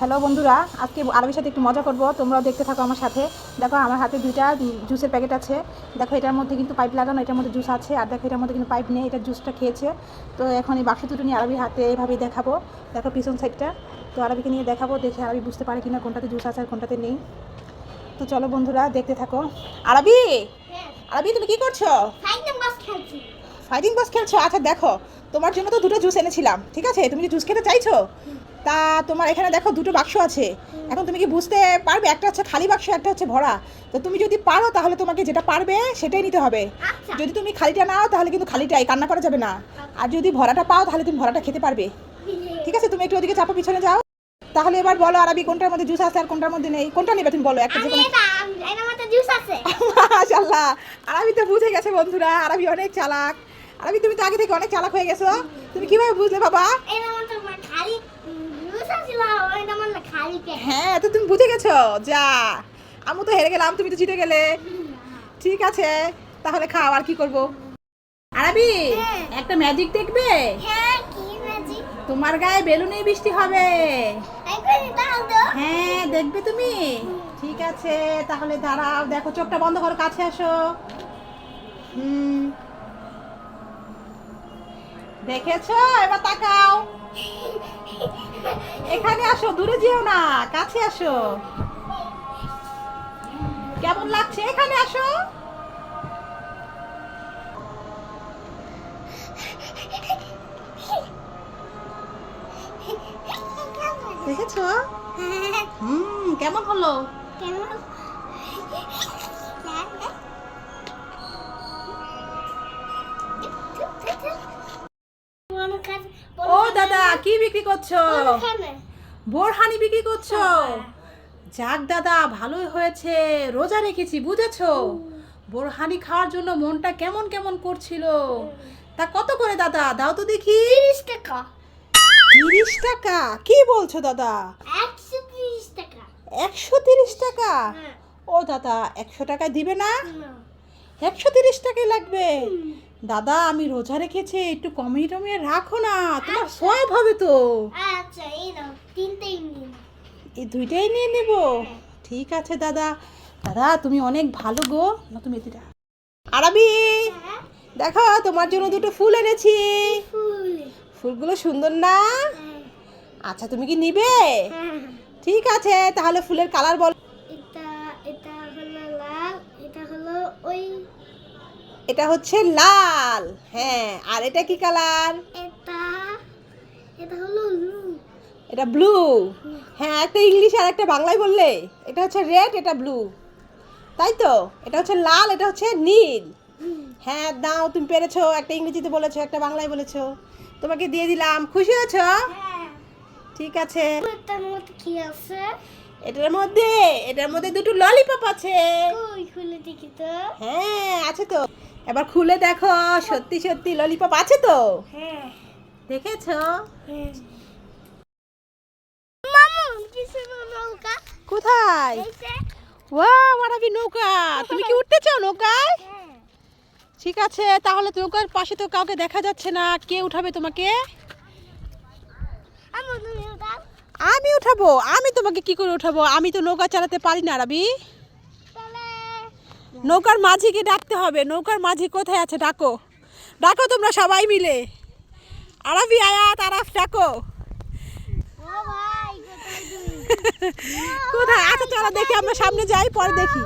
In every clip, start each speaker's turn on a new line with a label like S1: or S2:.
S1: Hello বন্ধুরা আজকে আরবির সাথে একটু মজা করব। তোমরাও দেখতে থাকো আমার সাথে। দেখো আমার হাতে দুইটা জুসের প্যাকেট আছে। দেখো এটার মধ্যে কিন্তু পাইপ লাগানো এটার মধ্যে জুস আছে। আর দেখো এটার মধ্যে কিন্তু পাইপ নেই এটা জুসটা খেয়েছে। তো এখন এই বাক্স দুটো নিয়ে আরবির হাতে এইভাবেই দেখাবো। দেখো পিছন সাইডটা তো আরবিকে নিয়ে দেখাবো দেখে আরবি বুঝতে পারে কিনা কোনটাতে জুস আছে আর কোনটাতে নেই। তো চলো বন্ধুরা দেখতে থাকো। আরবি! আরবি তুমি কি করছ?
S2: খেলছি
S1: ফাইটিং বস খেলছো? আচ্ছা দেখো তোমার জন্য তো দুটো জুস এনেছিলাম ঠিক আছে? তুমি কি জুস খেতে চাইছো? তা তোমার এখানে দেখো দুটো বাক্স আছে। এখন তুমি কি বুঝতে পারবে? একটা হচ্ছে খালি বাক্স একটা হচ্ছে ভরা। তো তুমি যদি পারো তাহলে তোমাকে যেটা পারবে সেটাই নিতে হবে।
S2: আচ্ছা।
S1: যদি তুমি খালিটা নাও তাহলে কিন্তু খালিটাই কান্না করা যাবে না। আর যদি ভরাটা পাও তাহলে তুমি ভরাটা খেতে পারবে। ঠিক আছে? তুমি একটু ওদিকে চাপা পিছনে যাও। তাহলে এবার বলো আরবি কোনটার মধ্যে জুস আছে আর কোনটার মধ্যে নেই। কোনটা নেবে তুমি বলো? একটা যে কোনো মাশাল্লাহ আরবি তো বুঝে গেছে বন্ধুরা। আরবি অনেক চালাক। আরবি তুমি তো আগে থেকে অনেক চালাক হয়ে গেছো। তুমি কীভাবে বুঝলে বাবা? হ্যাঁ তো তুমি বুঝে গেছো? যা আমি তো হেরে গেলাম তুমি তো জিতে গেলে। ঠিক আছে তাহলে খাও আর কি করব? আরবি
S2: হ্যাঁ।
S1: একটা ম্যাজিক দেখবে?
S2: হ্যাঁ
S1: তোমার গায়ে বেলুনে বৃষ্টি হবে। হ্যাঁ দেখবে তুমি। ঠিক আছে তাহলে দাঁড়াও দেখো চোখটা বন্ধ করো কাছে আসো। হুম। দেখেছ? এবার তাকাও। এখানে আসো, দূরে যেও না, কাছে আসো। কেমন লাগছে? এখানে আসো। দেখেছ? হুম, কেমন হলো?
S2: কেমন?
S1: বিক্রি করছ? বোরহানি বিক্রি করছ? যাক দাদা ভালোই হয়েছে। রোজা রেখেছি বুঝেছ? বোরহানি খাওয়ার জন্য মনটা কেমন কেমন করছিল? তা কত করে দাদা? দাও তো দেখি।
S2: তিরিশ টাকা।
S1: তিরিশ টাকা? কি বলছো দাদা?
S2: একশো তিরিশ টাকা।
S1: একশো তিরিশ টাকা?
S2: হ্যাঁ।
S1: ও দাদা একশো টাকায় দিবে না। একশো তিরিশ টাকাই লাগবে। দাদা আমি রোজা রেখেছি একটু কমিয়ে টমিয়ে রাখো না তোমার সব হবে তো।
S2: আচ্ছা এই নাও তিনটেই নিন
S1: এই দুইটাই নিয়ে নেব? ঠিক আছে দাদা। দাদা তুমি অনেক ভালো গো। না তুমি এটা আরবি
S2: হ্যাঁ?
S1: দেখো তোমার জন্য দুটো ফুল এনেছি। ফুলগুলো সুন্দর না?
S2: হ্যাঁ।
S1: আচ্ছা তুমি কি নিবে?
S2: হ্যাঁ।
S1: ঠিক আছে তাহলে ফুলের কালার বল
S2: এটা এটা হলো লাল এটা হলো ওই
S1: এটা হচ্ছে লাল হ্যাঁ। আর এটা কি কালার?
S2: এটা এটা হলো ব্লু।
S1: এটা ব্লু। হ্যাঁ একটা ইংলিশ আর একটা বাংলায় বললে এটা হচ্ছে রেড এটা ব্লু। তাই তো? এটা হচ্ছে লাল এটা হচ্ছে নীল। হ্যাঁ দাও তুমি পেরেছ। একটা ইংরেজিতে বলেছ একটা বাংলায় বলেছ। তোমাকে দিয়ে দিলাম। খুশি হয়েছো?
S2: হ্যাঁ।
S1: ঠিক আছে।
S2: এটার মধ্যে কি আছে?
S1: এটার মধ্যে এটার মধ্যে দুটো ললিপপ আছে।
S2: খুলে দেখি তো।
S1: হ্যাঁ আছে তো। এবার খুলে দেখো সত্যি সত্যি ললিপপ আছে তো?
S2: হ্যাঁ।
S1: দেখেছ?
S2: হ্যাঁ।
S1: কোথায়? ওয়া মারাবি নৌকা! তুমি কি উঠতে চাও নৌকায়?
S2: হ্যাঁ।
S1: ঠিক আছে তাহলে নৌকার পাশে তো কাউকে দেখা যাচ্ছে না। কে উঠাবে তোমাকে? আমি উঠাবো? আমি তোমাকে কি করে উঠাবো? আমি তো নৌকা চালাতে পারি না রাবি। নৌকার মাঝিকে ডাকতে হবে। নৌকার মাঝি কোথায় আছে? ডাকো। ডাকো তোমরা সবাই মিলে। আরাবি আয়াত আরাফ ডাকো।
S2: কোথায়?
S1: আচ্ছা চলো দেখি আমরা সামনে যাই পরে দেখি।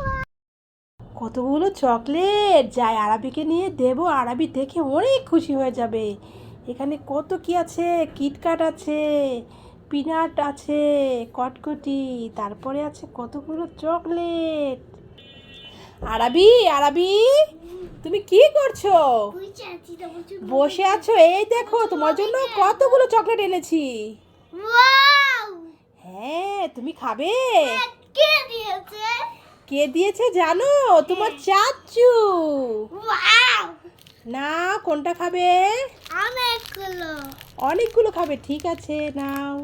S1: কতগুলো চকলেট! যাই আরাবিকে নিয়ে দেবো। আরাবি দেখে অনেক খুশি হয়ে যাবে। এখানে কত কি আছে? কিটকাট আছে পিনাট আছে কটকটি। তারপরে আছে কতগুলো চকলেট! আরাবি আরাবি তুমি কি করছ? বসে আছো? এই দেখো তোমার জন্য কতগুলো চকলেট এনেছি। হ্যাঁ তুমি খাবে?
S2: কে দিয়েছে?
S1: জানো? তোমার চাচু। না কোনটা খাবে?
S2: অনেকগুলো।
S1: অনেকগুলো খাবে ঠিক আছে নাও।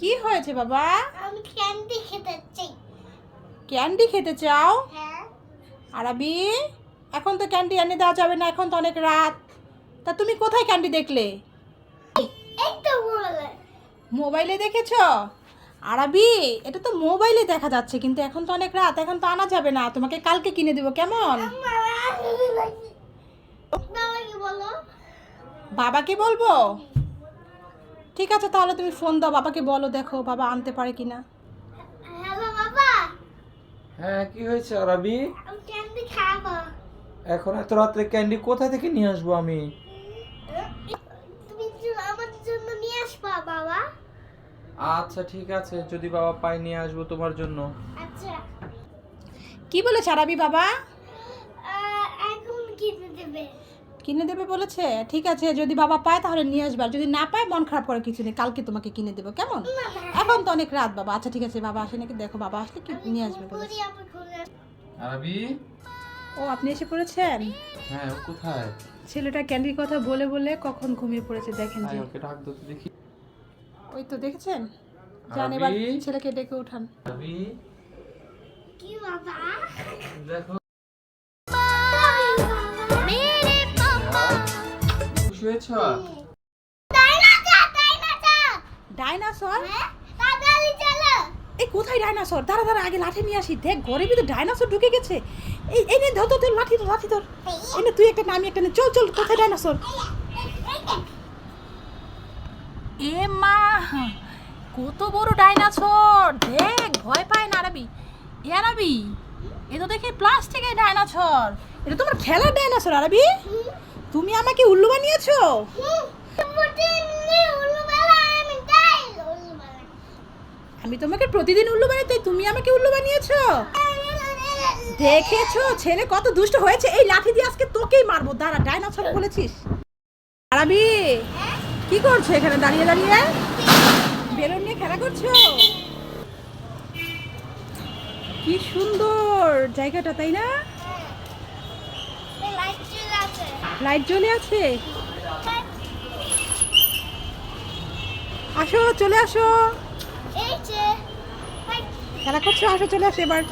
S1: কি হয়েছে বাবা?
S2: আমি ক্যান্ডি খেতে চাই।
S1: ক্যান্ডি খেতে চাও?
S2: হ্যাঁ।
S1: আরাবি এখন তো ক্যান্ডি এনে দেওয়া যাবে না এখন তো অনেক রাত। তা তুমি কোথায় ক্যান্ডি দেখলে? মোবাইলে। দেখেছ? আরাবি এটা তো মোবাইলে দেখা যাচ্ছে কিন্তু এখন তো অনেক রাত এখন তো আনা যাবে না তোমাকে কালকে কিনে দেবো কেমন?
S2: বাবাকে
S1: বলব? ঠিক আছে তাহলে তুমি ফোন দাও বাবাকে বলো দেখো বাবা আনতে পারে কিনা।
S3: হ্যাঁ কি হয়েছে আরবি
S2: আমি ক্যান্ডি খাব।
S3: এখন এত রাত্রে ক্যান্ডি কোথা থেকে নিয়ে আসব আমি?
S2: তুমি আমার জন্য নিয়ে আসবা বাবা।
S3: আচ্ছা ঠিক আছে যদি বাবা পাই নিয়ে আসব তোমার জন্য।
S2: আচ্ছা।
S1: কি বলে সারাবি বাবা?
S2: এখন কিনে দেবে।
S1: কিনে দেবে বলেছে? ঠিক আছে যদি বাবা পায় তাহলে নিয়ে আসবে আর যদি না পায় মন খারাপ করে কিছু নেই কালকে তোমাকে কিনে দেবো কেমন? এখন তো অনেক রাত বাবা। আচ্ছা ঠিক আছে বাবা আসে নাকি? দেখো বাবা আসলে কি নিয়ে আসবে বলেছে।
S3: আরবি?
S1: ও আপনি এসে পড়েছেন?
S3: হ্যাঁ ও কোথায়?
S1: ছেলেটা ক্যান্ডির কথা বলে বলে কখন ঘুমিয়ে পড়েছে দেখেন যে।
S3: ওকে ডাক দাও দেখি।
S1: ওই তো দেখেছেন? যান এবার ছেলেকে ডেকে উঠান।
S3: আরবি?
S2: কি বাবা?
S3: দেখো খুশি হয়েছ
S2: ডাইনোসর ডাইনোসর
S1: ডাইনাসর
S2: হ্যাঁ? তাড়াতাড়ি চলো।
S1: এই কোথায় ডাইনাসর দাঁড়া দাঁড়া আগে লাঠি নিয়ে আসি। দেখ ঘরের ভিতরে ডাইনাসর ঢুকে গেছে। এই এই নে ধর ধর ধর, লাঠি ধর লাঠি ধর। এই তুই একটা নামি একটা নে। চল চল কোথায় ডাইনাসর এ মা কত বড় ডাইনাসর দেখ ভয় পায় না আরবি এ আরবি এ তো দেখে প্লাস্টিকের ডাইনাসর এটা তোমার খেলার ডাইনাসর আরবি তুমি আমাকে উল্লু বানিয়েছো? আমি তোমাকে প্রতিদিন উল্লু বানাই, তাই তুমি আমাকে উল্লু বানিয়েছো? দেখেছ, ছেলে কত দুষ্ট হয়েছে। এই লাঠি দিয়ে আজকে তোকেই মারবো। দাঁড়া, ডাইনোসর বলেছিস। আরাবি, কি করছ এখানে? দাঁড়িয়ে দাঁড়িয়ে। বেলুন নিয়ে খেলা করছ? কি সুন্দর জায়গাটা, তাই না? লাইট জ্বলে আছে? আসো চলে আসো। খেলা করছ আসো চলে আসো এবার।